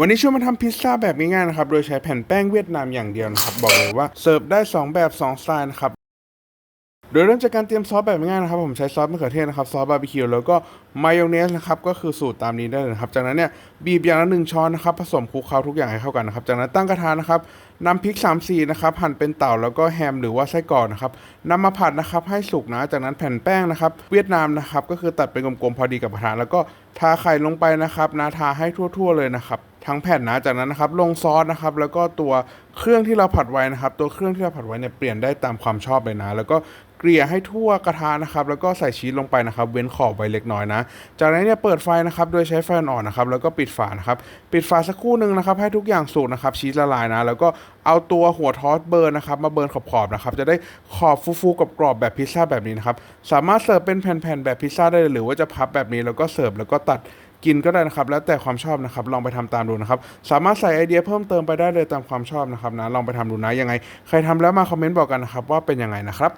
วันนี้ช่วยมาทำพิซซ่าแบบง่ายๆนะครับ โดยใช้แผ่นแป้งเวียดนามอย่างเดียวนะครับ บอกเลยว่าเสิร์ฟได้ 2 แบบ 2 สไตล์นะครับ โดยเริ่มจากการเตรียมซอสแบบง่ายๆนะครับ ผมใช้ซอสมะเขือเทศนะครับ ซอสบาร์บีคิวแล้วก็มายองเนสนะครับ ก็คือสูตรตามนี้ได้เลยนะครับ จากนั้นเนี่ยบีบอย่างละหนึ่งช้อนนะครับ ผสมคลุกเคล้าทุกอย่างให้เข้ากันนะครับ จากนั้นตั้งกระทะนะครับนำพริก3สีนะครับหั่นเป็นเต่าแล้วก็แฮมหรือว่าไส้กรอกนะครับนำมาผัดนะครับให้สุกนะ จากนั้นแผ่นแป้งนะครับ เวียดนามนะครับ ก็คือตัดเป็นกลมๆพอดีกับกระทะแล้วก็ทาไข่ลงไปนะครับนะทาให้ทั่ว ๆ เลยนะครับ ทั้งแผ่นนะ จากนั้นนะครับลงซอสนะครับ แล้วก็ตัวเครื่องที่เราผัดไว้นะครับ ตัวเครื่องที่เราผัดไว้เนี่ยเปลี่ยนได้ตามความชอบเลยนะ แล้วก็เกลี่ยให้ทั่วกระทะนะครับ แล้วก็ใส่ชีสลงไปนะครับ เว้นขอบไว้เล็กน้อยนะ จากนั้นเนี่ยเปิดไฟนะครับ โดยใช้ไฟอ่อนนะครับ แล้วก็ปิดฝานะครับ ปิดฝาสักครู่หนึ่งนะครับ ให้ทุกอย่างสุกนะครับ ชีสละลายนะ แล้วก็เอาตัวหัวทอสเบิร์นนะครับ มาเบิร์นขอบๆนะครับ จะได้ขอบฟูๆกรอบๆแบบพิซซ่าแบบนี้นะครับ สามารถเสิร์ฟเป็นแผ่นๆแบบพิซซ่าได้เลยหรือว่าจะพับแบบนี้แล้วก็เสิร์ฟแล้วก็ตัด กินก็ได้นะครับ แล้วแต่ความชอบนะครับ ลองไปทำตามดูนะครับ สามารถใส่ไอเดียเพิ่มเติมไปได้เลยตามความชอบนะครับนะ ลองไปทำดูนะยังไง ใครทำแล้วมาคอมเมนต์บอกกันนะครับว่าเป็นยังไงนะครับ